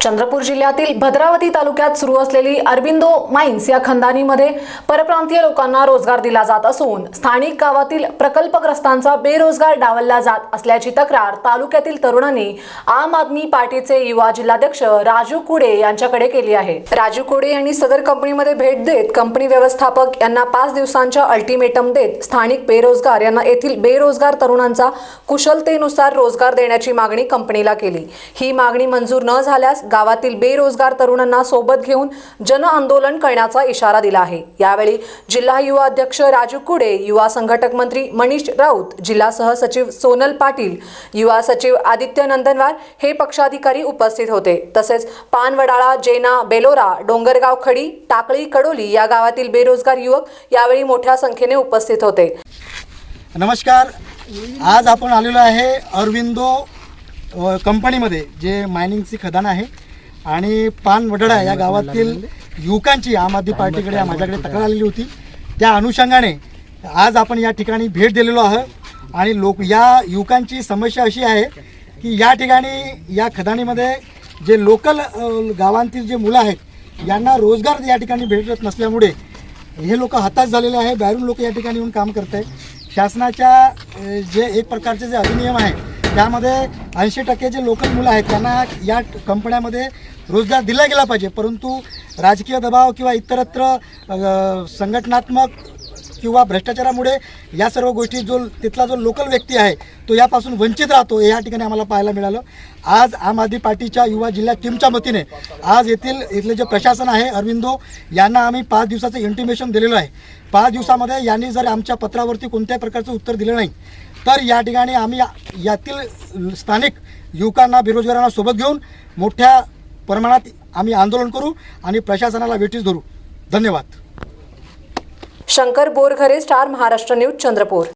चंद्रपूर जिल्ह्यातील भद्रावती तालुक्यात सुरू असलेली अरबिंदो माइन्स या खंदानीमध्ये परप्रांतीय लोकांना रोजगार दिला जात असून स्थानिक गावातील प्रकल्पग्रस्तांचा बेरोजगार डावलला जात असल्याची तक्रार तालुक्यातील तरुणांनी आम आदमी पार्टीचे युवा जिल्हाध्यक्ष राजू कुडे यांच्याकडे केली आहे. राजू कुडे यांनी सदर कंपनीमध्ये भेट देत कंपनी व्यवस्थापक यांना पाच दिवसांच्या अल्टिमेटम देत स्थानिक बेरोजगार यांना येथील बेरोजगार तरुणांचा कुशलतेनुसार रोजगार देण्याची मागणी कंपनीला केली. ही मागणी मंजूर न झाल्यास गावातील बेरोजगार तरुणांना सोबत घेऊन जन आंदोलन करण्याचा इशारा दिला आहे. यावेळी जिल्हा युवा अध्यक्ष राजू कुडे युवा संघटक मंत्री मनीष राऊत जिल्हा सहसचिव सोनल पाटील युवा सचिव आदित्य नंदनवार हे पक्षाधिकारी उपस्थित होते. तसेच पानवडाळा जेना बेलोरा डोंगरगाव खडी टाकळी कडोली या गावातील बेरोजगार युवक यावेळी मोठ्या संख्येने उपस्थित होते. नमस्कार. आज आपण आलेलो आहे अरविंदो कंपनीमध्ये जे मायनिंगची खदान आहे आणि पान वडळा या गावातील युवकांची आम आदमी पार्टीकडे माझ्याकडे तक्रार आलेली होती. त्या अनुषंगाने आज आपण या ठिकाणी भेट दिलेलो आहोत आणि लोक या युवकांची समस्या अशी आहे की या ठिकाणी या खदानीमध्ये जे लोकल गावांतील जे मुलं आहेत यांना रोजगार या ठिकाणी भेटत नसल्यामुळे हे लोक हताश झालेले आहे. बाहेरून लोक या ठिकाणी येऊन काम करत आहेत शासनाच्या जे एक प्रकारचे जे अधिनियम आहे त्यामध्ये ऐंशी टक्के जे लोकल मुलं आहेत त्यांना या कंपन्यामध्ये रोजगार दिला गेला पाहिजे. परंतु राजकीय दबाव किंवा इतरत्र संघटनात्मक किंवा भ्रष्टाचारामुळे या सर्व गोष्टी जो तिथला जो लोकल व्यक्ती आहे तो यापासून वंचित राहतो हे या ठिकाणी आम्हाला पाहायला मिळालं. आज आम आदमी पार्टीच्या युवा जिल्हा टीमच्या वतीने आज येथील इथले जे प्रशासन आहे अरविंदो यांना आम्ही पाच दिवसाचं इंटिमेशन दिलेलं आहे. पाच दिवसामध्ये यांनी जर आमच्या पत्रावरती कोणत्याही प्रकारचं उत्तर दिलं नाही तर या ठिकाणी आम्ही यातील स्थानिक युवकांना बेरोजगारांना सोबत घेऊन मोठ्या प्रमाणात आम्ही आंदोलन करू आणि प्रशासनाला वेठीस धरू. धन्यवाद. Shankar Borghare Star Maharashtra news Chandrapur.